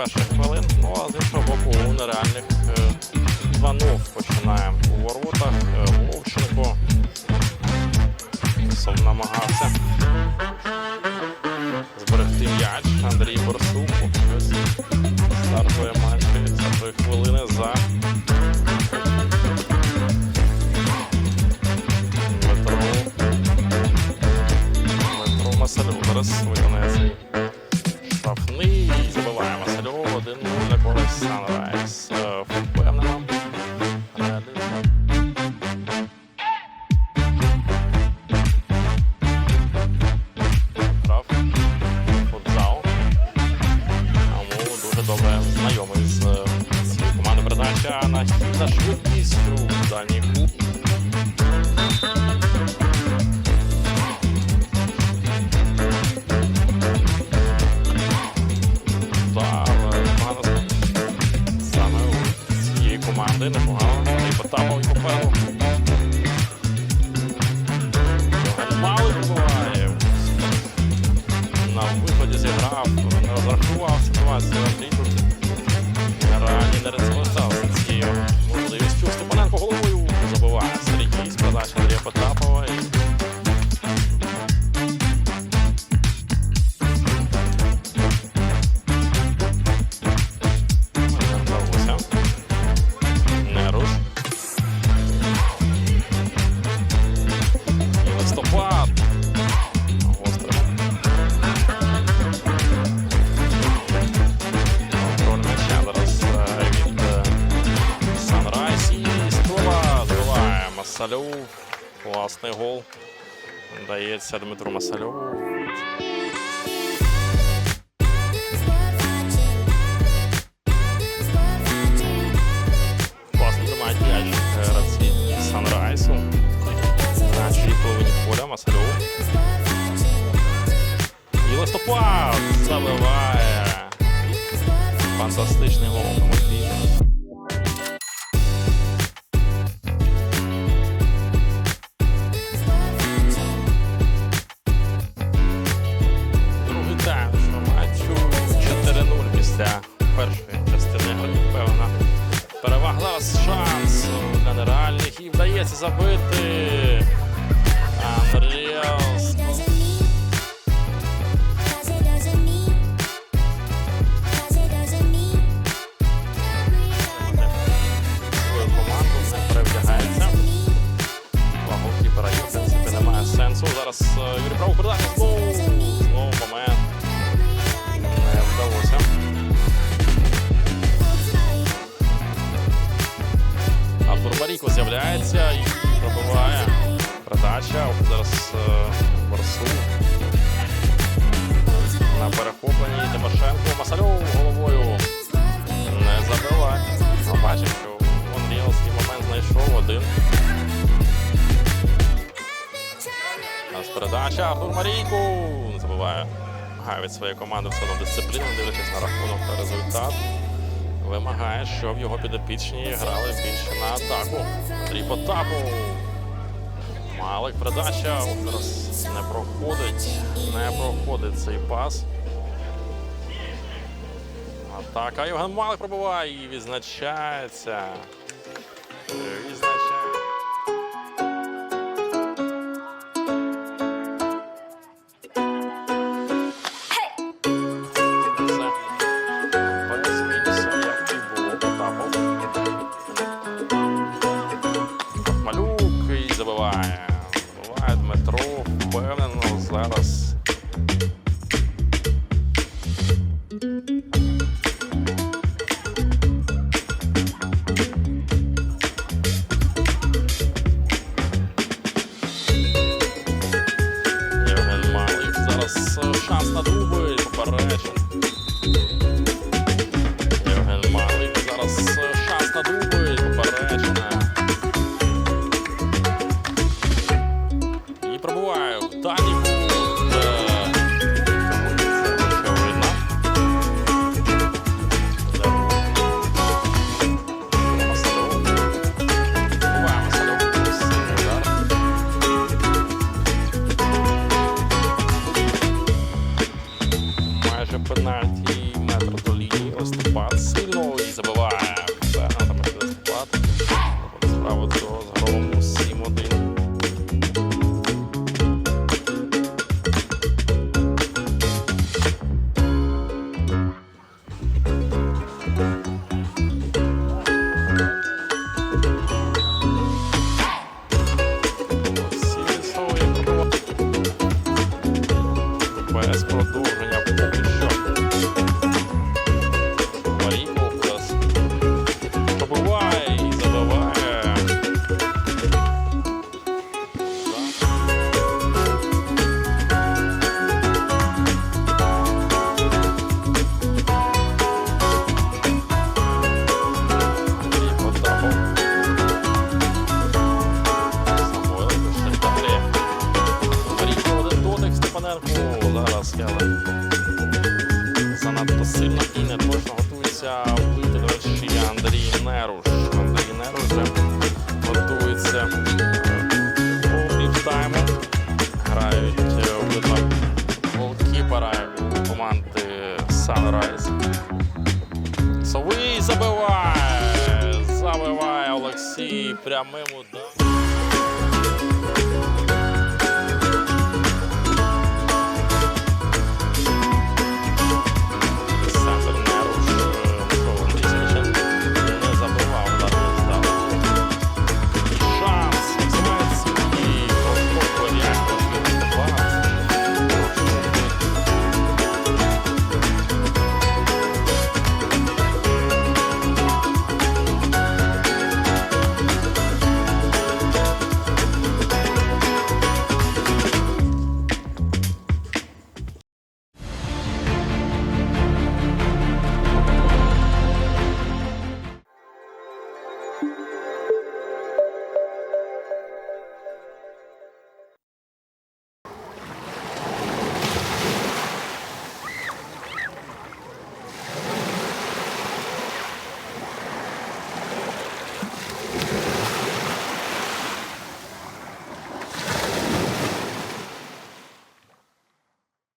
перших хвилин. Ну а з іншого боку, у нереальних е, 2-0 починає у воротах. Е, Вовченко. Сов намагався зберегти м'яч. Андрій Борсук. Добре знайомий з е, цією командою передача на хід за швидкістю в клуб. Саме у цієї команди непогано. І Потапов і попереду. Масальов. Класний гол. Дається Дмитру Масальову. Класно тримають м'яч е, гравці Санрайсу. На чиїй половині поля Масальов. І листопад забиває. Фантастичний гол Тимофій. Другий Зараз шанс для нереальних і вдається забити. Unreal. Артур з'являється і пробиває. Передача. Зараз е, Барсу. На перехопленні Тимошенко. Масальов головою не забиває. Ну, бачимо, що свій момент знайшов один. Нас передача Артур Марійку не забуває. Від своєї команди все одно дисципліну, дивлячись на рахунок та результат. Вимагає, щоб його підопічні грали більше на атаку. Андрій. Малик передача. Зараз не проходить. Не проходить цей пас. Атака. Євген Малик пробиває і. Відзначається. І забиває. Забиває Дмитро. Впевнено зараз. Степаненко. Зараз але занадто сильно і не точно готується вийти, до речі, Андрій Неруш. Андрій Неруш вже готується до півтайму. Грають е, обидва голкіпера команди Sunrise. Совий забиває! Забиває Олексій прямим ударом.